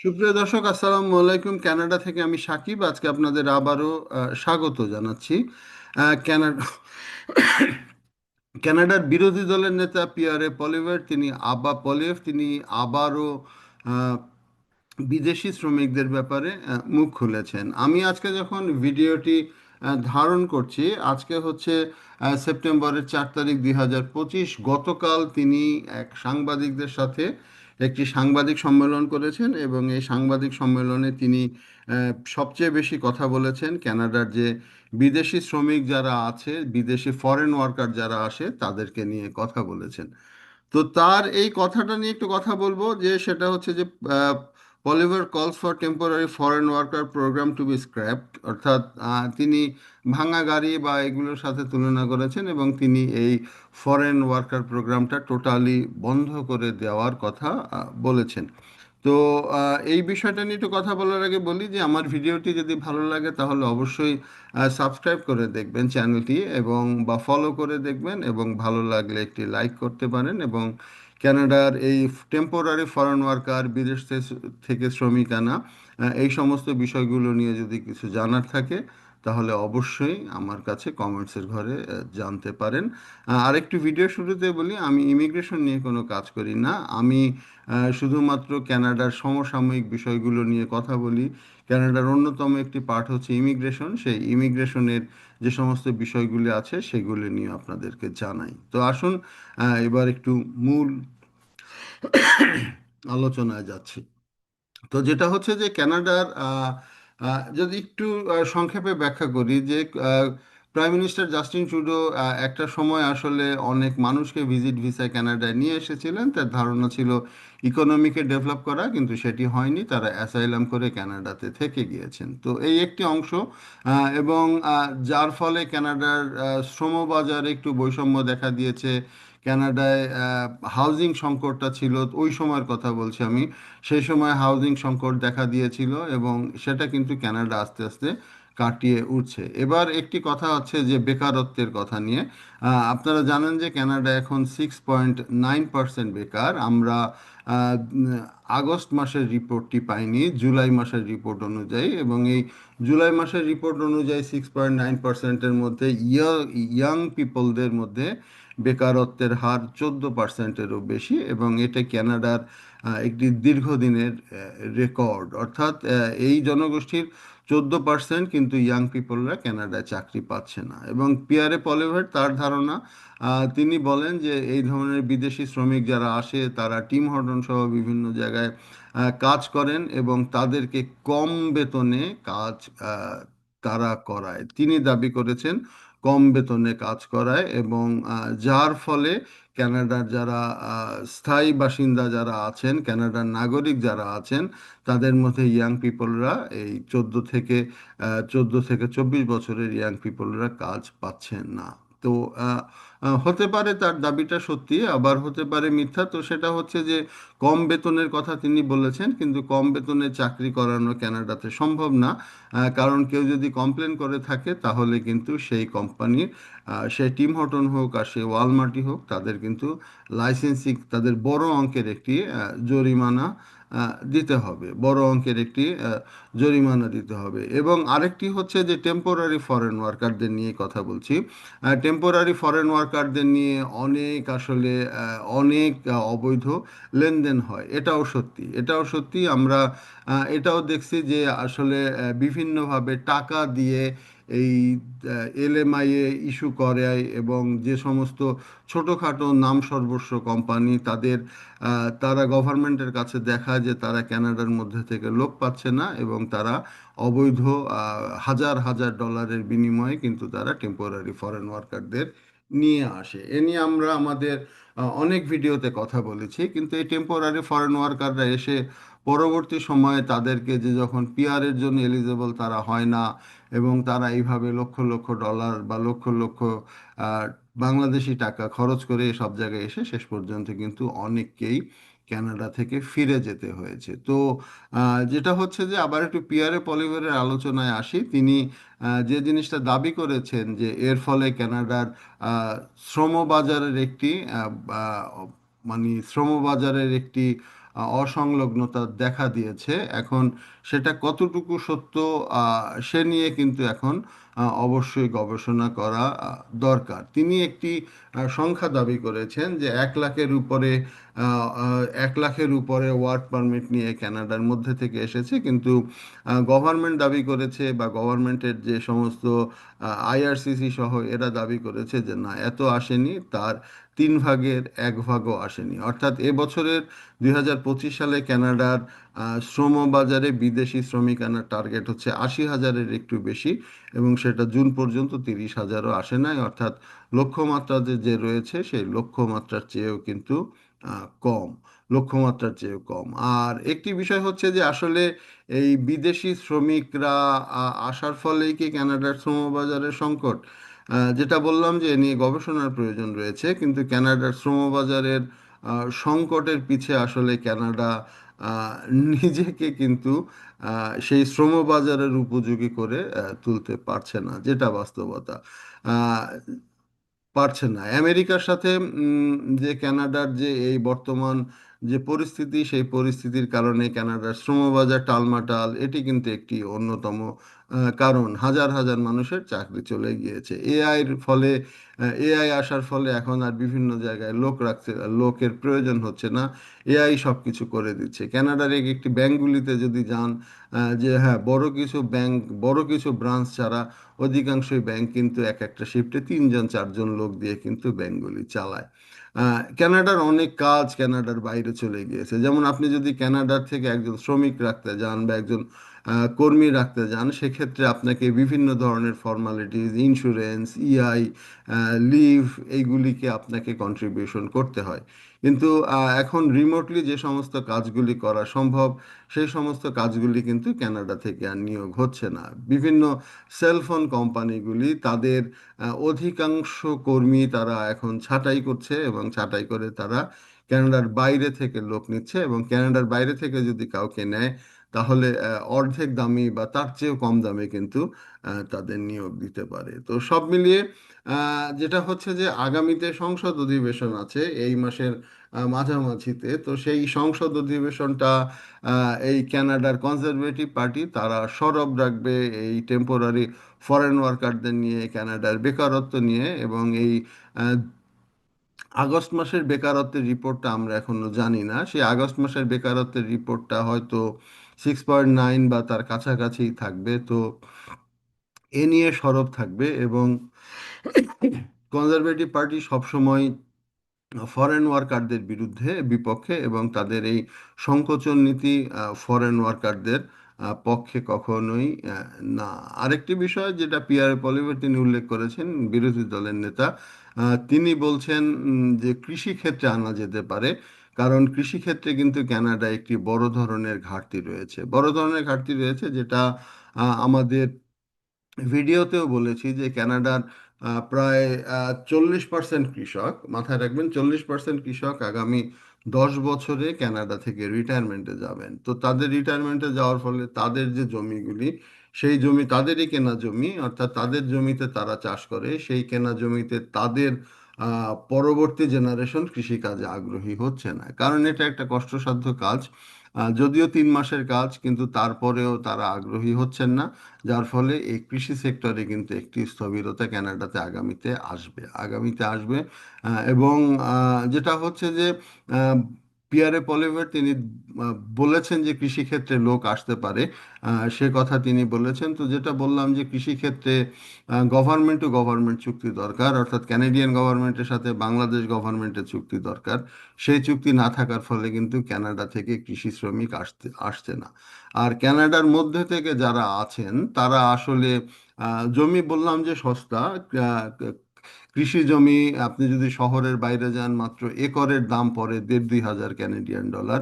সুপ্রিয় দর্শক, আসসালামু আলাইকুম। কানাডা থেকে আমি সাকিব। আজকে আপনাদের আবারও স্বাগত জানাচ্ছি। কানাডার বিরোধী দলের নেতা পিয়ারে পলিভার, তিনি আবা পলিয়েভ, তিনি আবারও বিদেশি শ্রমিকদের ব্যাপারে মুখ খুলেছেন। আমি আজকে যখন ভিডিওটি ধারণ করছি, আজকে হচ্ছে সেপ্টেম্বরের চার তারিখ দুই হাজার পঁচিশ, গতকাল তিনি এক সাংবাদিকদের সাথে একটি সাংবাদিক সম্মেলন করেছেন এবং এই সাংবাদিক সম্মেলনে তিনি সবচেয়ে বেশি কথা বলেছেন ক্যানাডার যে বিদেশি শ্রমিক যারা আছে, বিদেশি ফরেন ওয়ার্কার যারা আসে, তাদেরকে নিয়ে কথা বলেছেন। তো তার এই কথাটা নিয়ে একটু কথা বলব যে সেটা হচ্ছে যে Poilievre calls for temporary foreign worker program to be scrapped অর্থাৎ তিনি ভাঙা গাড়ি বা এগুলোর সাথে তুলনা করেছেন এবং তিনি এই ফরেন ওয়ার্কার প্রোগ্রামটা টোটালি বন্ধ করে দেওয়ার কথা বলেছেন। তো এই বিষয়টা নিয়ে একটু কথা বলার আগে বলি যে, আমার ভিডিওটি যদি ভালো লাগে তাহলে অবশ্যই সাবস্ক্রাইব করে দেখবেন চ্যানেলটি এবং বা ফলো করে দেখবেন এবং ভালো লাগলে একটি লাইক করতে পারেন এবং ক্যানাডার এই টেম্পোরারি ফরেন ওয়ার্কার বিদেশ থেকে শ্রমিক আনা এই সমস্ত বিষয়গুলো নিয়ে যদি কিছু জানার থাকে তাহলে অবশ্যই আমার কাছে কমেন্টসের ঘরে জানতে পারেন। আহ, আরেকটু ভিডিও শুরুতে বলি আমি ইমিগ্রেশন নিয়ে কোনো কাজ করি না। আমি শুধুমাত্র ক্যানাডার সমসাময়িক বিষয়গুলো নিয়ে কথা বলি। ক্যানাডার অন্যতম একটি পার্ট হচ্ছে ইমিগ্রেশন। সেই ইমিগ্রেশনের যে সমস্ত বিষয়গুলি আছে সেগুলি নিয়ে আপনাদেরকে জানাই। তো আসুন এবার একটু মূল আলোচনায় যাচ্ছি। তো যেটা হচ্ছে যে আহ, যদি একটু সংক্ষেপে ব্যাখ্যা করি যে প্রাইম মিনিস্টার জাস্টিন ট্রুডো একটা সময় আসলে অনেক মানুষকে ভিজিট ভিসায় কানাডায় নিয়ে এসেছিলেন। তার ধারণা ছিল ইকোনমিকে ডেভেলপ করা কিন্তু সেটি হয়নি। তারা অ্যাসাইলাম করে কানাডাতে থেকে গিয়েছেন। তো এই একটি অংশ এবং যার ফলে কানাডার আহ, শ্রমবাজারে একটু বৈষম্য দেখা দিয়েছে। কানাডায় হাউজিং সংকটটা ছিল ওই সময়ের কথা বলছি আমি। সেই সময় হাউজিং সংকট দেখা দিয়েছিল এবং সেটা কিন্তু কানাডা আস্তে আস্তে কাটিয়ে উঠছে। এবার একটি কথা হচ্ছে যে বেকারত্বের কথা নিয়ে। আপনারা জানেন যে কানাডা এখন সিক্স পয়েন্ট নাইন পার্সেন্ট বেকার। আমরা আগস্ট মাসের রিপোর্টটি পাইনি, জুলাই মাসের রিপোর্ট অনুযায়ী এবং এই জুলাই মাসের রিপোর্ট অনুযায়ী সিক্স পয়েন্ট নাইন পার্সেন্টের মধ্যে ইয়াং পিপলদের মধ্যে বেকারত্বের হার চোদ্দ পার্সেন্টেরও বেশি এবং এটা কানাডার আহ, একটি দীর্ঘদিনের রেকর্ড। অর্থাৎ এই জনগোষ্ঠীর চোদ্দ পার্সেন্ট কিন্তু ইয়াং পিপলরা কানাডায় চাকরি পাচ্ছে না। এবং পিয়ারে পলিভার তার ধারণা তিনি বলেন যে এই ধরনের বিদেশি শ্রমিক যারা আসে তারা টিম হর্টন সহ বিভিন্ন জায়গায় কাজ করেন এবং তাদেরকে কম বেতনে কাজ তারা করায়। তিনি দাবি করেছেন কম বেতনে কাজ করায় এবং যার ফলে ক্যানাডার যারা স্থায়ী বাসিন্দা যারা আছেন, ক্যানাডার নাগরিক যারা আছেন, তাদের মধ্যে ইয়াং পিপলরা এই চোদ্দ থেকে চোদ্দ থেকে চব্বিশ বছরের ইয়াং পিপলরা কাজ পাচ্ছেন না। তো হতে পারে তার দাবিটা সত্যি, আবার হতে পারে মিথ্যা। তো সেটা হচ্ছে যে, কম বেতনের কথা তিনি বলেছেন, কিন্তু কম বেতনে চাকরি করানো কানাডাতে সম্ভব না। কারণ কেউ যদি কমপ্লেন করে থাকে, তাহলে কিন্তু সেই কোম্পানির সে টিম হটন হোক আর সে ওয়ালমার্টি হোক, তাদের কিন্তু লাইসেন্সিং, তাদের বড় অঙ্কের একটি জরিমানা দিতে হবে। বড় অঙ্কের একটি জরিমানা দিতে হবে। এবং আরেকটি হচ্ছে যে টেম্পোরারি ফরেন ওয়ার্কারদের নিয়ে কথা বলছি। টেম্পোরারি ফরেন ওয়ার্কারদের নিয়ে অনেক আসলে অনেক অবৈধ লেনদেন হয়। এটাও সত্যি। এটাও সত্যি। আমরা এটাও দেখছি যে আসলে বিভিন্নভাবে টাকা দিয়ে এই এলএমআইএ ইস্যু করে এবং যে সমস্ত ছোটোখাটো নাম সর্বস্ব কোম্পানি তাদের তারা গভর্নমেন্টের কাছে দেখায় যে তারা কানাডার মধ্যে থেকে লোক পাচ্ছে না এবং তারা অবৈধ হাজার হাজার ডলারের বিনিময়ে কিন্তু তারা টেম্পোরারি ফরেন ওয়ার্কারদের নিয়ে আসে। এ নিয়ে আমরা আমাদের অনেক ভিডিওতে কথা বলেছি। কিন্তু এই টেম্পোরারি ফরেন ওয়ার্কাররা এসে পরবর্তী সময়ে তাদেরকে যে যখন পিআরের জন্য এলিজেবল তারা হয় না এবং তারা এইভাবে লক্ষ লক্ষ ডলার বা লক্ষ লক্ষ বাংলাদেশি টাকা খরচ করে সব জায়গায় এসে শেষ পর্যন্ত কিন্তু অনেককেই কানাডা থেকে ফিরে যেতে হয়েছে। তো যেটা হচ্ছে যে আবার একটু পিয়ারে পলিভারের আলোচনায় আসি। তিনি যে জিনিসটা দাবি করেছেন যে এর ফলে ক্যানাডার শ্রম বাজারের একটি মানে শ্রম বাজারের একটি অসংলগ্নতা দেখা দিয়েছে। এখন সেটা কতটুকু সত্য সে নিয়ে কিন্তু এখন অবশ্যই গবেষণা করা দরকার। তিনি একটি সংখ্যা দাবি করেছেন যে এক লাখের উপরে এক লাখের উপরে ওয়ার্ক পারমিট নিয়ে কানাডার মধ্যে থেকে এসেছে। কিন্তু গভর্নমেন্ট দাবি করেছে বা গভর্নমেন্টের যে সমস্ত আইআরসিসি সহ এরা দাবি করেছে যে না, এত আসেনি। তার তিন ভাগের এক ভাগও আসেনি। অর্থাৎ এবছরের দুই হাজার পঁচিশ সালে কানাডার আহ, শ্রম বাজারে বিদেশি শ্রমিক আনার টার্গেট হচ্ছে আশি হাজারের একটু বেশি এবং সেটা জুন পর্যন্ত তিরিশ হাজারও আসে নাই। অর্থাৎ লক্ষ্যমাত্রা যে রয়েছে সেই লক্ষ্যমাত্রার চেয়েও কিন্তু কম লক্ষ্যমাত্রার চেয়েও কম। আর একটি বিষয় হচ্ছে যে আসলে এই বিদেশি শ্রমিকরা আসার ফলেই কি কানাডার শ্রমবাজারের সংকট? যেটা বললাম যে এ নিয়ে গবেষণার প্রয়োজন রয়েছে কিন্তু ক্যানাডার শ্রমবাজারের সংকটের পিছে আসলে আহ, নিজেকে কিন্তু সেই শ্রমবাজারের উপযোগী করে তুলতে পারছে না যেটা বাস্তবতা। পারছে না। আমেরিকার সাথে যে ক্যানাডার যে এই বর্তমান যে পরিস্থিতি সেই পরিস্থিতির কারণে কানাডার শ্রমবাজার টালমাটাল এটি কিন্তু একটি অন্যতম কারণ হাজার হাজার মানুষের চাকরি চলে গিয়েছে। এআইয়ের ফলে এআই আসার ফলে এখন আর বিভিন্ন জায়গায় লোক রাখতে লোকের প্রয়োজন হচ্ছে না। এআই সব কিছু করে দিচ্ছে। কানাডার এক একটি ব্যাংকগুলিতে যদি যান যে হ্যাঁ বড় কিছু ব্যাংক বড় কিছু ব্রাঞ্চ ছাড়া অধিকাংশই ব্যাংক কিন্তু এক একটা শিফটে তিনজন, চারজন লোক দিয়ে কিন্তু ব্যাংকগুলি চালায়। ক্যানাডার অনেক কাজ ক্যানাডার বাইরে চলে গিয়েছে। যেমন আপনি যদি কানাডার থেকে একজন শ্রমিক রাখতে যান বা একজন কর্মী রাখতে যান, সেক্ষেত্রে আপনাকে বিভিন্ন ধরনের ফর্মালিটিজ ইন্স্যুরেন্স ইআই লিভ এইগুলিকে আপনাকে কন্ট্রিবিউশন করতে হয়। কিন্তু এখন রিমোটলি যে সমস্ত কাজগুলি করা সম্ভব, সেই সমস্ত কাজগুলি কিন্তু ক্যানাডা থেকে আর নিয়োগ হচ্ছে না। বিভিন্ন সেলফোন কোম্পানিগুলি তাদের অধিকাংশ কর্মী তারা এখন ছাঁটাই করছে এবং ছাঁটাই করে তারা ক্যানাডার বাইরে থেকে লোক নিচ্ছে এবং ক্যানাডার বাইরে থেকে যদি কাউকে নেয় তাহলে অর্ধেক দামি বা তার চেয়েও কম দামে কিন্তু তাদের নিয়োগ দিতে পারে। তো সব মিলিয়ে যেটা হচ্ছে যে আগামীতে সংসদ অধিবেশন আছে এই মাসের মাঝামাঝিতে। তো সেই সংসদ অধিবেশনটা এই ক্যানাডার কনজারভেটিভ পার্টি, তারা সরব রাখবে এই টেম্পোরারি ফরেন ওয়ার্কারদের নিয়ে কানাডার বেকারত্ব নিয়ে এবং এই আগস্ট মাসের বেকারত্বের রিপোর্টটা আমরা এখনও জানি না। সেই আগস্ট মাসের বেকারত্বের রিপোর্টটা হয়তো সিক্স পয়েন্ট নাইন বা তার কাছাকাছি থাকবে। তো এ নিয়ে সরব থাকবে এবং কনজারভেটিভ পার্টি সবসময় ফরেন ওয়ার্কারদের বিরুদ্ধে বিপক্ষে এবং তাদের এই সংকোচন নীতি ফরেন ওয়ার্কারদের পক্ষে কখনোই না। আরেকটি বিষয় যেটা পিয়ার পলিভার তিনি উল্লেখ করেছেন, বিরোধী দলের নেতা তিনি বলছেন যে কৃষি ক্ষেত্রে আনা যেতে পারে। কারণ কৃষি ক্ষেত্রে কিন্তু কানাডায় একটি বড় ধরনের ঘাটতি রয়েছে। বড় ধরনের ঘাটতি রয়েছে যেটা আমাদের ভিডিওতেও বলেছি যে কানাডার প্রায় চল্লিশ পার্সেন্ট কৃষক, মাথায় রাখবেন চল্লিশ পার্সেন্ট কৃষক আগামী দশ বছরে কানাডা থেকে রিটায়ারমেন্টে যাবেন। তো তাদের রিটায়ারমেন্টে যাওয়ার ফলে তাদের যে জমিগুলি, সেই জমি তাদেরই কেনা জমি, অর্থাৎ তাদের জমিতে তারা চাষ করে, সেই কেনা জমিতে তাদের পরবর্তী জেনারেশন কৃষিকাজে আগ্রহী হচ্ছে না। কারণ এটা একটা কষ্টসাধ্য কাজ। যদিও তিন মাসের কাজ, কিন্তু তারপরেও তারা আগ্রহী হচ্ছেন না। যার ফলে এই কৃষি সেক্টরে কিন্তু একটি স্থবিরতা ক্যানাডাতে আগামীতে আসবে আগামীতে আসবে। এবং যেটা হচ্ছে যে পিয়ারে পলিভার তিনি বলেছেন যে কৃষিক্ষেত্রে লোক আসতে পারে। সে কথা তিনি বলেছেন। তো যেটা বললাম যে কৃষিক্ষেত্রে গভর্নমেন্ট টু গভর্নমেন্ট চুক্তি দরকার, অর্থাৎ ক্যানাডিয়ান গভর্নমেন্টের সাথে বাংলাদেশ গভর্নমেন্টের চুক্তি দরকার। সেই চুক্তি না থাকার ফলে কিন্তু কানাডা থেকে কৃষি শ্রমিক আসতে, আসছে না। আর ক্যানাডার মধ্যে থেকে যারা আছেন, তারা আসলে জমি বললাম যে সস্তা কৃষি জমি, আপনি যদি শহরের বাইরে যান, মাত্র একরের দাম পড়ে দেড় দুই হাজার ক্যানাডিয়ান ডলার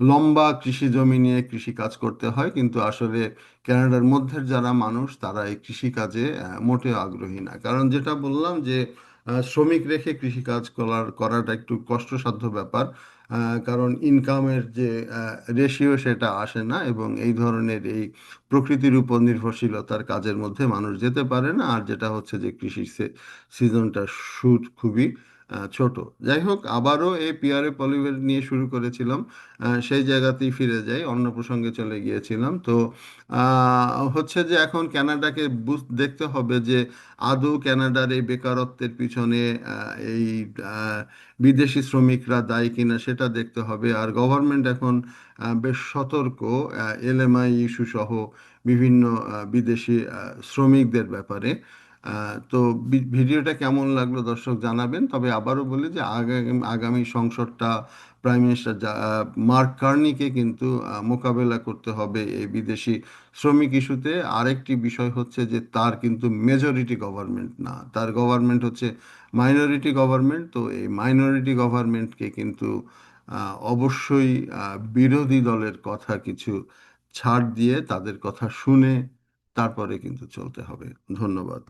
লম্বা কৃষি জমি নিয়ে কৃষি কাজ করতে হয়, কিন্তু আসলে কানাডার মধ্যের যারা মানুষ, তারা এই কৃষিকাজে মোটেও আগ্রহী না। কারণ যেটা বললাম যে শ্রমিক রেখে কৃষিকাজ করার, করাটা একটু কষ্টসাধ্য ব্যাপার। কারণ ইনকামের যে রেশিও সেটা আসে না এবং এই ধরনের এই প্রকৃতির উপর নির্ভরশীলতার কাজের মধ্যে মানুষ যেতে পারে না। আর যেটা হচ্ছে যে কৃষির সিজনটা সুদ খুবই ছোট। যাই হোক, আবারও এই পিয়ারে পলিভেট নিয়ে শুরু করেছিলাম। সেই জায়গাতেই ফিরে যাই, অন্য প্রসঙ্গে চলে গিয়েছিলাম। তো হচ্ছে যে এখন কানাডাকে বুঝ- দেখতে হবে যে আদৌ ক্যানাডার এই বেকারত্বের পিছনে এই বিদেশি শ্রমিকরা দায়ী কিনা সেটা দেখতে হবে। আর গভর্নমেন্ট এখন বেশ সতর্ক এলএমআই ইস্যু সহ বিভিন্ন বিদেশি শ্রমিকদের ব্যাপারে। তো ভিডিওটা কেমন লাগল দর্শক জানাবেন। তবে আবারও বলি যে আগামী আগামী সংসদটা প্রাইম মিনিস্টার মার্ক কার্নিকে কিন্তু মোকাবেলা করতে হবে এই বিদেশি শ্রমিক ইস্যুতে। আরেকটি বিষয় হচ্ছে যে তার কিন্তু মেজরিটি গভর্নমেন্ট না। তার গভর্নমেন্ট হচ্ছে মাইনরিটি গভর্নমেন্ট তো এই মাইনরিটি গভর্নমেন্টকে কিন্তু অবশ্যই বিরোধী দলের কথা কিছু ছাড় দিয়ে তাদের কথা শুনে তারপরে কিন্তু চলতে হবে। ধন্যবাদ।